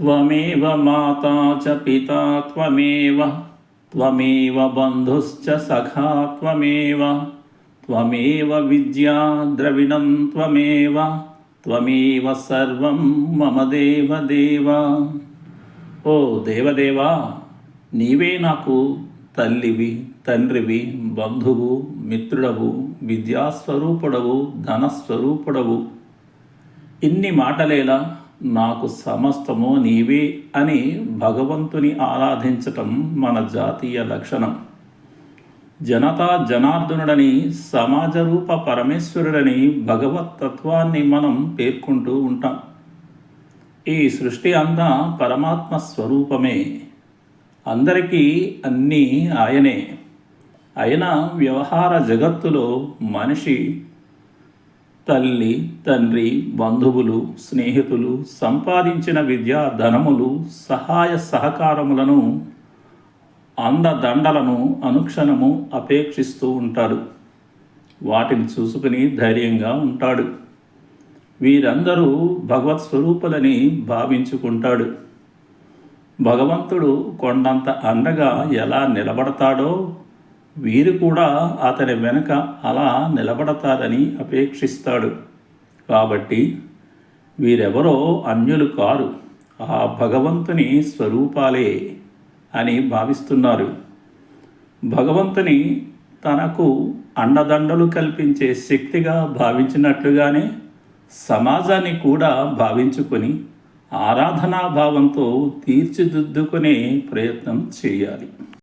त्वमेव माता च पिता त्वमेव त्वमेव बन्धुश्च सखा त्वमेव त्वमेव विद्या द्रविणं त्वमेव त्वमेव సర్వం మమ దేవదేవ ఓ దేవదేవా నీవే నాకు తల్లివి తండ్రివి బంధువు మిత్రుడవు విద్యాస్వరూపుడవు ధనస్వరూపుడవు ఇన్ని మాటలేలా నాకు సమస్తము నీవే అని భగవంతుని ఆరాధించటం మన జాతీయ లక్షణం. జనతా జనార్దనుడని సమాజ రూప పరమేశ్వరుడని భగవత్ తత్వాన్ని మనం పేర్కొంటూ ఉంటాం. ఈ సృష్టి అంతా పరమాత్మ స్వరూపమే. అందరికీ అన్నీ ఆయనే. అయినా వ్యవహార జగత్తులో మనిషి తల్లి తండ్రి బంధువులు స్నేహితులు సంపాదించిన విద్యా ధనములు సహాయ సహకారములను అందదండలను అనుక్షణము అపేక్షిస్తూ ఉంటాడు. వాటిని చూసుకుని ధైర్యంగా ఉంటాడు. వీరందరూ భగవత్ స్వరూపులని భావించుకుంటాడు. భగవంతుడు కొండంత అండగా ఎలా నిలబడతాడో వీరు కూడా అతని వెనుక అలా నిలబడతారని అపేక్షిస్తాడు. కాబట్టి వీరెవరో అన్యులు కారు ఆ భగవంతుని స్వరూపాలే అని భావిస్తున్నారు. భగవంతుని తనకు అండదండలు కల్పించే శక్తిగా భావించినట్లుగానే సమాజాన్ని కూడా భావించుకొని ఆరాధనా భావంతో తీర్చిదిద్దుకునే ప్రయత్నం చేయాలి.